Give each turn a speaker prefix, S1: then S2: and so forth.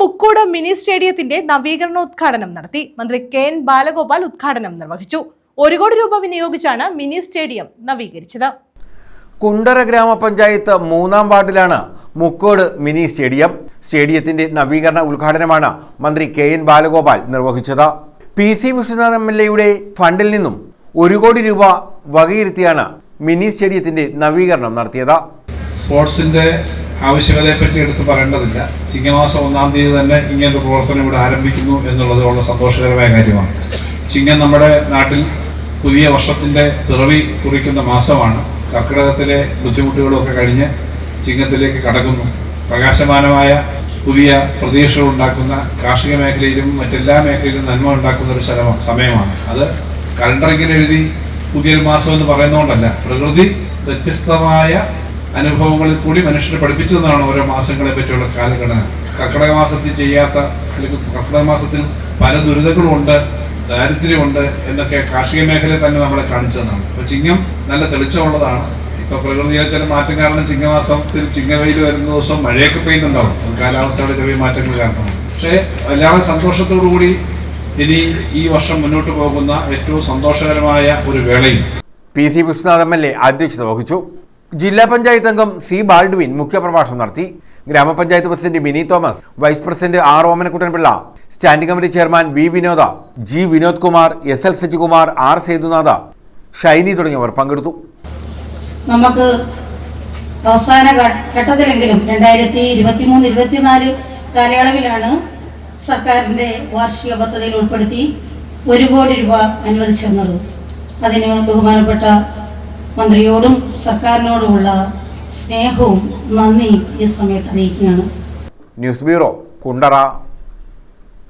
S1: Mukkode mini സ്റ്റേഡിയത്തിന്റെ നവീകരണോദ്ഘാടനം നടത്തി. മന്ത്രി K N Balagopal ഉദ്ഘാടനം നിർവഹിച്ചു. ഒരു കോടി രൂപ വിനിയോഗിച്ചാണ് മിനി സ്റ്റേഡിയം നവീകരിച്ചത്.
S2: കുണ്ടറ ഗ്രാമപഞ്ചായത്ത് മൂന്നാം വാർഡിലാണ് മുക്കോട് മിനി സ്റ്റേഡിയം. സ്റ്റേഡിയത്തിന്റെ നവീകരണ ഉദ്ഘാടനമാണ് മന്ത്രി കെ എൻ ബാലഗോപാൽ നിർവഹിച്ചത്. P C Viswanath M L എയുടെ ഫണ്ടിൽ നിന്നും ഒരു കോടി രൂപ വകയിരുത്തിയാണ് മിനി സ്റ്റേഡിയത്തിന്റെ നവീകരണം നടത്തിയത്.
S3: സ്പോർട്സിന്റെ ആവശ്യകതയെപ്പറ്റി എടുത്ത് പറയേണ്ടതില്ല. ചിങ്ങമാസം ഒന്നാം തീയതി തന്നെ ഇങ്ങനൊരു പ്രവർത്തനം ഇവിടെ ആരംഭിക്കുന്നു എന്നുള്ളത് വളരെ സന്തോഷകരമായ കാര്യമാണ്. ചിങ്ങം നമ്മുടെ നാട്ടിൽ പുതിയ വർഷത്തിന്റെ പിറവി കുറിക്കുന്ന മാസമാണ്. കർക്കിടകത്തിലെ ബുദ്ധിമുട്ടുകളൊക്കെ കഴിഞ്ഞ് ചിങ്ങത്തിലേക്ക് കടക്കുന്നു. പ്രകാശമാനമായ പുതിയ പ്രതീക്ഷകൾ ഉണ്ടാക്കുന്ന കാർഷിക മേഖലയിലും മറ്റെല്ലാ മേഖലയിലും നന്മ ഉണ്ടാക്കുന്ന ഒരു ശരമ സമയമാണ്. അത് കലണ്ടറിങ്ങിൽ എഴുതി പുതിയൊരു മാസം എന്ന് പറയുന്നതുകൊണ്ടല്ല പ്രകൃതി വ്യത്യസ്തമായ അനുഭവങ്ങളിൽ കൂടി മനുഷ്യരെ പഠിപ്പിച്ചതാണ് ഓരോ മാസങ്ങളെ പറ്റിയുള്ള കാലഘടന. കർക്കിടക മാസത്തിൽ ചെയ്യാത്ത അല്ലെങ്കിൽ കർക്കിടക മാസത്തിൽ പല ദുരിതങ്ങളുമുണ്ട് ദാരിദ്ര്യമുണ്ട് എന്നൊക്കെ കാർഷിക മേഖലയിൽ തന്നെ നമ്മളെ കാണിച്ചതാണ് അപ്പൊ ചിങ്ങം നല്ല തെളിച്ചമുള്ളതാണ്. ഇപ്പൊ പ്രകൃതിയിലെ ചില മാറ്റം കാരണം ചിങ്ങമാസത്തിൽ ചിങ്ങവെയിൽ വരുന്ന ദിവസം മഴയൊക്കെ പെയ്യുന്നുണ്ടാവും. അത് കാലാവസ്ഥയുടെ ചെറിയ മാറ്റങ്ങൾ കാരണമാണ്. പക്ഷേ എല്ലാവരും സന്തോഷത്തോടു കൂടി ഇനി ഈ വർഷം മുന്നോട്ട് പോകുന്ന ഏറ്റവും സന്തോഷകരമായ ഒരു വേളയും.
S2: P C Viswanath M L A അധ്യക്ഷത വഹിച്ചു. ജില്ലാ പഞ്ചായത്ത് അംഗം സി ബാൾഡ്വിൻ മുഖ്യപ്രഭാഷണം നടത്തി. ഗ്രാമപഞ്ചായത്ത് president Mini Thomas vice president R Omanakuttanpillai standing committee chairman V Vinoda G Vinod Kumar S L Sajikumar R Sethunatha Shiny തുടങ്ങിയവർ പങ്കെടുത്തു.
S4: നമുക്ക് അവസാന ഘട്ടത്തിലെങ്കിലും രണ്ടായിരത്തി ഇരുപത്തി മൂന്ന് ഇരുപത്തിനാല് കാലയളവിലാണ് സർക്കാരിന്റെ വാർഷിക പദ്ധതിയിൽ ഉൾപ്പെടുത്തി ഒരു കോടി രൂപ അനുവദിച്ചിരുന്നത്. അതിന് ബഹുമാനപ്പെട്ട മന്ത്രിയോടും സർക്കാരിനോടുമുള്ള സ്നേഹവും നന്ദിയും ഈ സമയത്ത് അറിയിക്കുകയാണ്.
S2: News bureau Kundara.